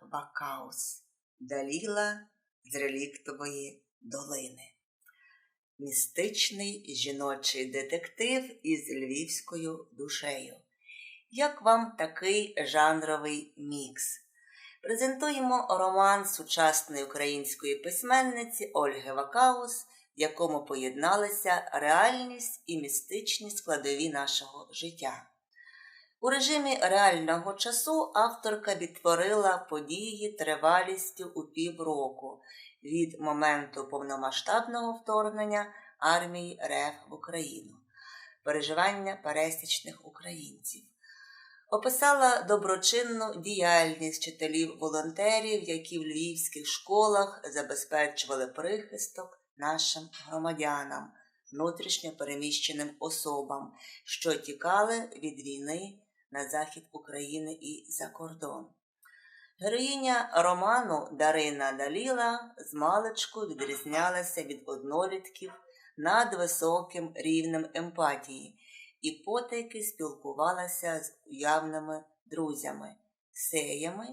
Вакаус Даліла з реліктової долини. Містичний жіночий детектив із львівською душею. Як вам такий жанровий мікс? Презентуємо роман сучасної української письменниці Ольги Вакаус, в якому поєдналися реальність і містичні складові нашого життя. У режимі реального часу авторка відтворила події тривалістю у півроку від моменту повномасштабного вторгнення армії РФ в Україну, переживання пересічних українців. Описала доброчинну діяльність вчителів-волонтерів, які в львівських школах забезпечували прихисток нашим громадянам, внутрішньо переміщеним особам, що тікали від війни на захід України і за кордон. Героїня роману Дарина Даліла з маличку відрізнялася від однолітків над високим рівнем емпатії і потайки спілкувалася з уявними друзями, сеями,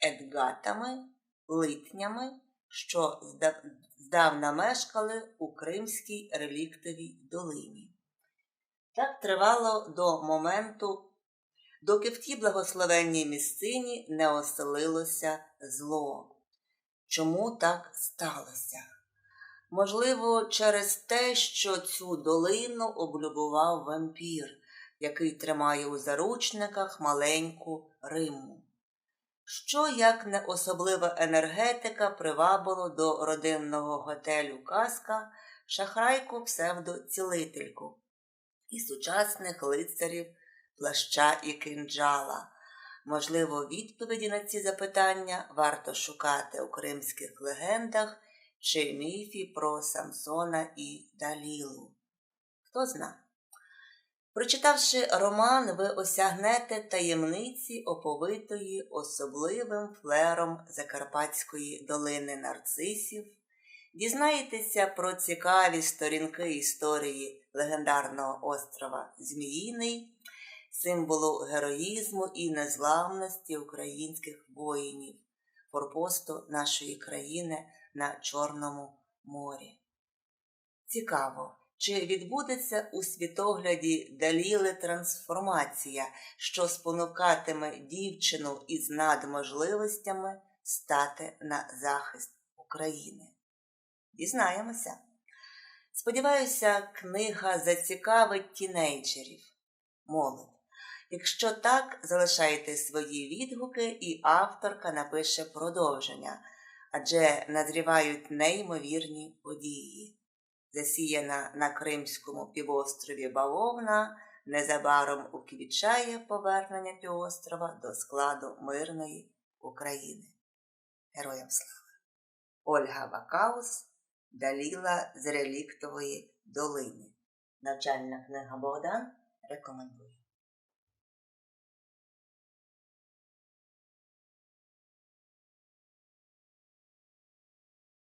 едгатами, литнями, що здавна мешкали у Кримській реліктовій долині. Так тривало до моменту, доки в тій благословенній місцині не оселилося зло. Чому так сталося? Можливо, через те, що цю долину облюбував вампір, який тримає у заручниках маленьку Риму. Що, як не особлива енергетика, привабило до родинного готелю Казка шахрайку псевдоцілительку і сучасних лицарів плаща і кинджала. Можливо, відповіді на ці запитання варто шукати у кримських легендах чи міфі про Самсона і Далілу. Хто зна? Прочитавши роман, ви осягнете таємниці оповитої особливим флером Закарпатської долини нарцисів, дізнаєтеся про цікаві сторінки історії легендарного острова Зміїний, символу героїзму і незламності українських воїнів, форпосту нашої країни на Чорному морі. Цікаво, чи відбудеться у світогляді Даліли трансформація, що спонукатиме дівчину із надможливостями стати на захист України? Дізнаємося. Сподіваюся, книга зацікавить тінейджерів, молодь. Якщо так, залишайте свої відгуки, і авторка напише продовження адже назрівають неймовірні події. Засіяна на Кримському півострові бавовна незабаром уквічає повернення півострова до складу мирної України. Героям слава! Ольга Вакаус Даліла з реліктової долини. Навчальна книга Богдан рекомендує.